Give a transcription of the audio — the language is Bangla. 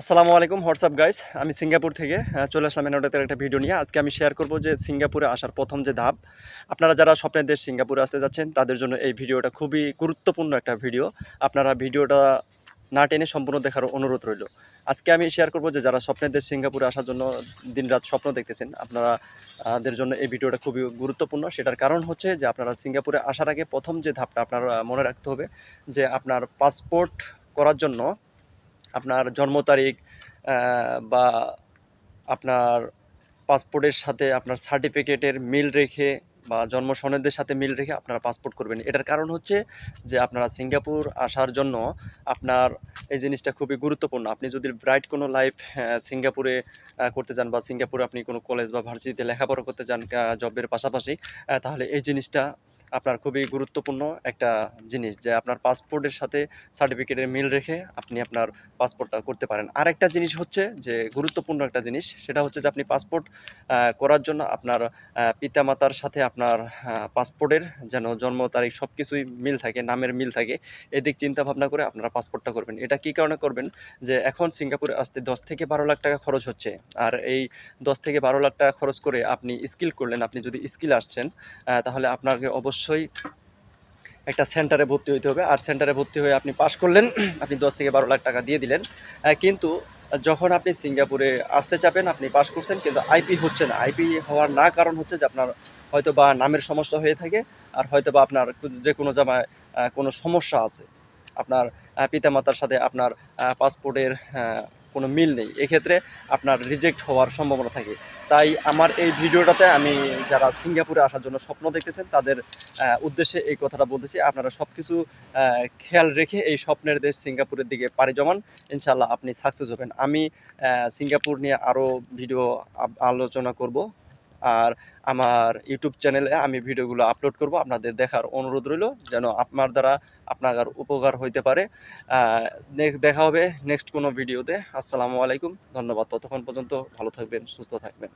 আসসালামু আলাইকুম হোয়াটসঅ্যাপ গাইস আমি সিঙ্গাপুর থেকে চলে আসলাম এনাডাতের একটা ভিডিও নিয়ে। আজকে আমি শেয়ার করব যে সিঙ্গাপুরে আসার প্রথম যে ধাপ আপনারা যারা স্বপ্নের দেশ সিঙ্গাপুরে আসতে যাচ্ছেন তাদের জন্য এই ভিডিওটা খুবই গুরুত্বপূর্ণ একটা ভিডিও আপনারা ভিডিওটা না টেনে সম্পূর্ণ দেখার অনুরোধ রইল। আজকে আমি শেয়ার করব যে যারা স্বপ্নের দেশ সিঙ্গাপুরে আসার জন্য দিনরাত স্বপ্ন দেখতেছেন আপনারা আহ, জন্য এই ভিডিওটা খুবই গুরুত্বপূর্ণ। সেটার কারণ হচ্ছে যে আপনারা সিঙ্গাপুরে আসার আগে প্রথম যে ধাপটা আপনারা মনে রাখতে হবে যে আপনার পাসপোর্ট করার জন্য আপনার জন্ম তারিখ বা আপনার পাসপোর্টের সাথে আপনার সার্টিফিকেটের মিল রেখে বা জন্ম সনদের সাথে মিল রেখে আপনারা পাসপোর্ট করবেন। এটার কারণ হচ্ছে যে আপনারা সিঙ্গাপুর আসার জন্য আপনার এই জিনিসটা খুবই গুরুত্বপূর্ণ। আপনি যদি ব্রাইট কোনো লাইফ সিঙ্গাপুরে করতে চান বা সিঙ্গাপুরে আপনি কোনো কলেজ বা ভার্সিটিতে লেখাপড়া করতে চান জবের পাশাপাশি তাহলে এই জিনিসটা আপনার খুবই গুরুত্বপূর্ণ একটা জিনিস যে আপনার পাসপোর্টের সাথে সার্টিফিকেটের মিল রেখে আপনি আপনার পাসপোর্টটা করতে পারেন। আর একটা জিনিস হচ্ছে যে গুরুত্বপূর্ণ একটা জিনিস, সেটা হচ্ছে যে আপনি পাসপোর্ট করার জন্য আপনার পিতামাতার সাথে আপনার পাসপোর্টের যেন জন্ম তারিখ সব কিছুই মিল থাকে, নামের মিল থাকে, এদিক চিন্তা ভাবনা করে আপনারা পাসপোর্টটা করবেন। এটা কী কারণে করবেন যে এখন সিঙ্গাপুরে আসতে দশ থেকে বারো লাখ টাকা খরচ হচ্ছে আর এই দশ থেকে বারো লাখ টাকা খরচ করে আপনি স্কিল করলেন, আপনি যদি স্কিল আসছেন তাহলে আপনাকে অবশ্যই একটা সেন্টারে ভর্তি হইতে হবে। আর সেন্টারে ভর্তি হয়ে আপনি পাশ করলেন, আপনি দশ থেকে বারো লাখ টাকা দিয়ে দিলেন। কিন্তু যখন আপনি সিঙ্গাপুরে আসতে চাপেন, আপনি পাশ করছেন, কিন্তু আইপি হচ্ছে না। আইপি হওয়ার না কারণ হচ্ছে যে আপনার হয়তো বা নামের সমস্যা হয়ে থাকে, আর হয়তো বা আপনার যে কোনো জামায় কোনো সমস্যা আছে। আপনার পিতামাতার সাথে আপনার পাসপোর্টের কোনো মিল নেই। এক্ষেত্রে আপনার রিজেক্ট হওয়ার সম্ভাবনা থাকে। তাই আমার এই ভিডিওটাতে আমি যারা সিঙ্গাপুরে আসার জন্য স্বপ্ন দেখতেছেন, তাদের উদ্দেশ্যে এই কথাটা বলতেছি, আপনারা সব কিছু খেয়াল রেখে এই স্বপ্নের দেশ সিঙ্গাপুরের দিকে পাড়ি জমান। ইনশাল্লাহ আপনি সাকসেস হবেন। আমি সিঙ্গাপুর নিয়ে আরও ভিডিও আলোচনা করব। আর আমার ইউটিউব চ্যানেলে আমি ভিডিওগুলো আপলোড করব। আপনাদের দেখার অনুরোধ রইল যেন আপনার দ্বারা আপনার উপকার হইতে পারে। নেক্সট দেখা হবে নেক্সট কোনো ভিডিওতে আসসালামু আলাইকুম। ধন্যবাদ। ততক্ষণ পর্যন্ত ভালো থাকবেন, সুস্থ থাকবেন।